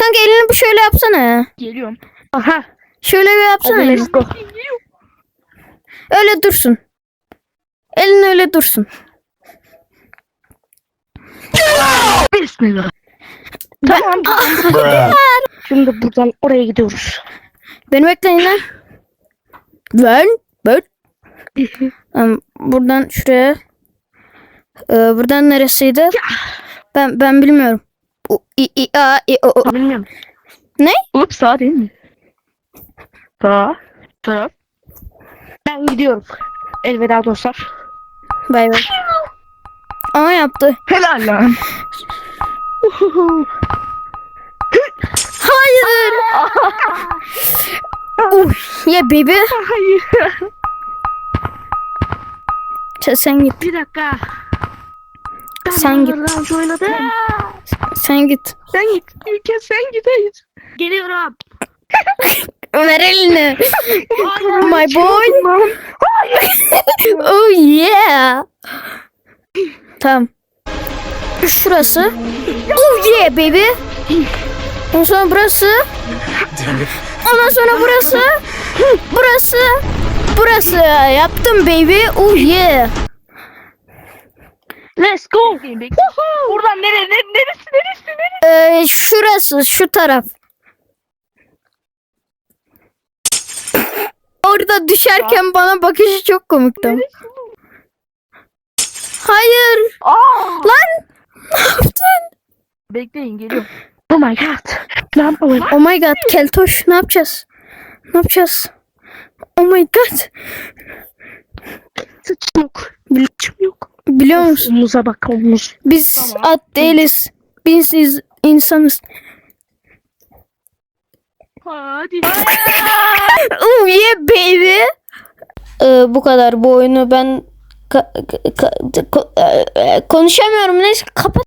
Kanka elini bir şöyle yapsana ya. Geliyorum. Aha. Şöyle bir yapsana. Hadi elini. let's go. Öyle dursun. Elin öyle dursun. Bismillah. Tamam. Şimdi buradan oraya gidiyoruz. Beni bekleyin lan. Ben. Ben. Tamam, buradan şuraya. Ee, buradan neresiydi? Ben ben bilmiyorum. U, i, i, a, i, o, o. Bilmiyorum. Ne? Ups sağ değil mi? Sağ. Taraf. Ben gidiyorum. Elveda dostlar. Bay bay. Aa yaptı. Helal lan. Hayır. uh, yeah baby. Hayır. Sen, git. Bir dakika. Sen git. oynadım. Sen git. Sen git. İlke sen git. hayır. Geliyorum. Ver elini. My boy. oh yeah. Tamam. Şurası. Oh yeah baby. Ondan sonra burası. Ondan sonra burası. Burası. Burası. Yaptım baby. Oh yeah. Let's go. Buradan nereye? Ne, neresi? Neresi? Neresi? Ee, şurası. Şu taraf. Orada düşerken bana bakışı çok komikti. Hayır. Aa! Lan. Ne yaptın? Bekleyin geliyorum. Oh my god. Ne yapalım? Oh my god keltoş ne yapacağız? Ne yapacağız? Oh my god. Biliyor musun? Omuza bak omuz. Biz Tamam. at değiliz. Biz iz- insanız. Hadi. Oh yeah baby. Ee, bu kadar bu oyunu ben ka- ka- ka- ko- e, e, konuşamıyorum neyse kapat.